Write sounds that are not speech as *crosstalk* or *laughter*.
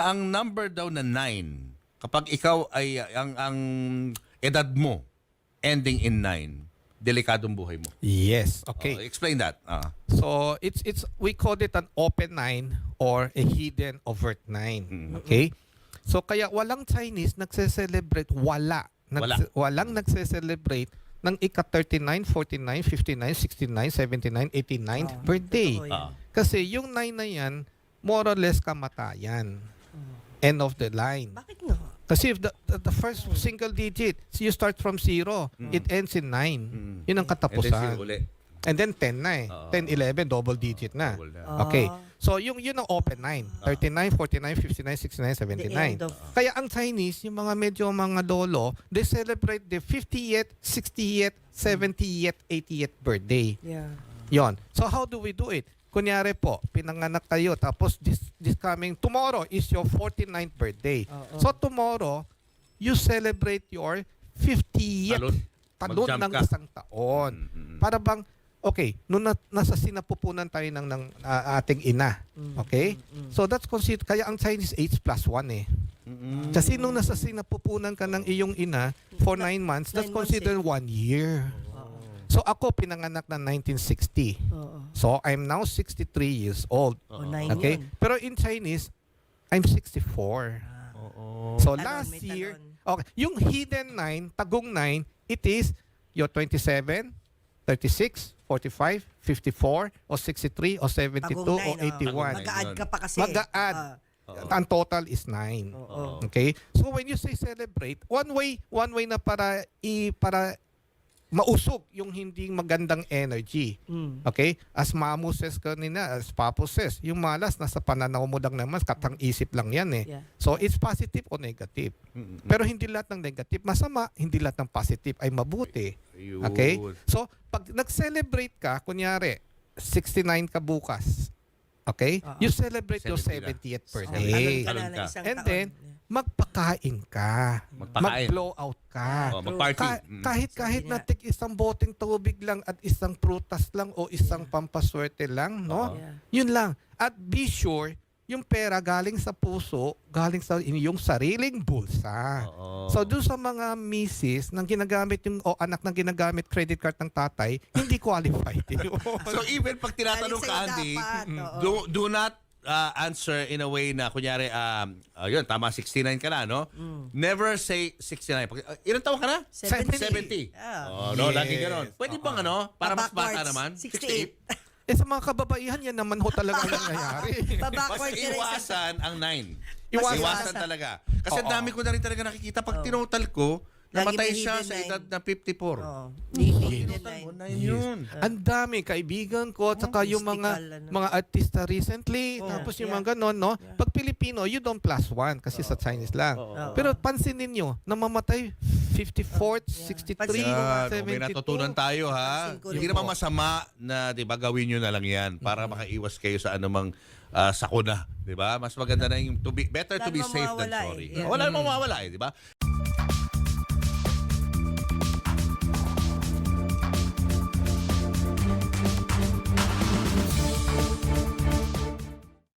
Ang number daw na 9, kapag ikaw ay ang ang edad mo ending in 9, delikadong buhay mo. Yes. Oh, Okay. explain that. Ah. So it's it's we call it an open nine or a hidden overt nine. Mm. Okay? So kaya walang Chinese nagse-celebrate wala. Nagse- walang nagse-celebrate ng ika 39, 49, 59, 69, 79, 89 Oh, birthday. Kasi yung nine na yan, more or less kamatayan. End of the line. Bakit nga? Kasi if the, the, the first single digit, so you start from zero, it ends in nine. Mm. Yun ang And then katapusan. zero. And then 10 na eh. Oo. 10, 11, double digit na. Double na. Okay. Ah. So yung yun ang open 9. 39, 49, 59, 69, The 79. end of- Kaya ang Chinese, yung mga medyo mga lolo, they celebrate the 50th, 60th, 70th, 80th birthday. Yeah. Yon. So how do we do it? Kunyari po, pinanganak kayo tapos this this coming tomorrow is your 49th birthday. Oo. So tomorrow, you celebrate your 50th Talon. talon Mag-jump ng ka. isang taon. Mm, mm, mm. Para bang okay, nung na, nasa sinapupunan tayo ng, ng ah, ating ina. Okay? So that's considered kaya ang Chinese age plus 1 eh. Mm-mm. Kasi nung nasa sinapupunan ka ng iyong ina for 9 months, that's Nine months considered 1 year. So ako pinanganak ng 1960. Oo. So I'm now 63 years old. O, nine Okay? yun. Pero in Chinese, I'm 64. Oo. So Talon, last may year, talon. okay, yung hidden 9, tagong 9, it is your 27, 36, 45, 54, o 63, o 72, Tagong o nine, 81. oh. Tagong Mag-a-add ka pa kasi. Mag-a-add. Ah. Ang total is 9. Oo. Okay? So when you say celebrate, one way, one way na para i para mausog yung hindi magandang energy. Mm. Okay? As Mamu says kanina, as Papo says, yung malas nasa pananaw mo lang naman, katang isip lang yan eh. Yeah. So it's positive o negative. Mm-mm. Pero hindi lahat ng negative masama, hindi lahat ng positive ay mabuti. Ayun. Okay? So pag nag-celebrate ka, kunyari 69 ka bukas. Okay? Oo. You celebrate your 70 na. 70th Oh, birthday. ka. isang And then, magpakain ka. Magpakain. Mag-blow out ka. Oh, mag-party. Ka- Mm. kahit kahit na tig isang boteng tubig lang at isang prutas lang o isang pampaswerte lang, no? Yeah. Yun lang. At be sure, yung pera galing sa puso, galing sa inyong sariling bulsa. Oo. So doon sa mga misis nang ginagamit yung o anak nang ginagamit credit card ng tatay, hindi qualified. *laughs* *laughs* So even pag tinatanong ka, Andy, oo. do, do not uh, answer in a way na, kunyari, um, uh, yun, tama, 69 ka na, no? Never say 69. Pag, uh, ilan taon ka na? 70. 70. Yeah. Oh, no, Yes. lagi ganon. Pwede bang ano, para mas bata Backwards, naman? 68. eh sa mga kababaihan yan naman ho talaga ang *laughs* nangyayari. Basta Babackward ka rin sa... iwasan ang 9. Iwasan. Iwasan talaga. Kasi Oo. dami ko na rin talaga nakikita. Pag tinotal ko, namatay siya sa edad na 54. Oo. Hidden Tinotal mo, line. 9 yun. Ang dami kaibigan ko at saka yung mga mystical, ano. mga artista recently Oh, tapos yung yeah. mga ganon no. Yeah. Pag Pilipino, you don't plus one kasi sa Chinese lang. Oo. Oo. Pero pansinin nyo, namamatay 54th, Yeah. 63, Pansin ko nga, oh, may 72. natutunan tayo ha. Pansin ko Hindi rin naman po. masama na 'di ba gawin niyo na lang 'yan para makaiwas kayo sa anumang ah, sakuna, 'di ba? Mas maganda na yung to be better to Wala be safe than mawawala eh. sorry. Yeah. Wala namang mawawala eh, 'di ba?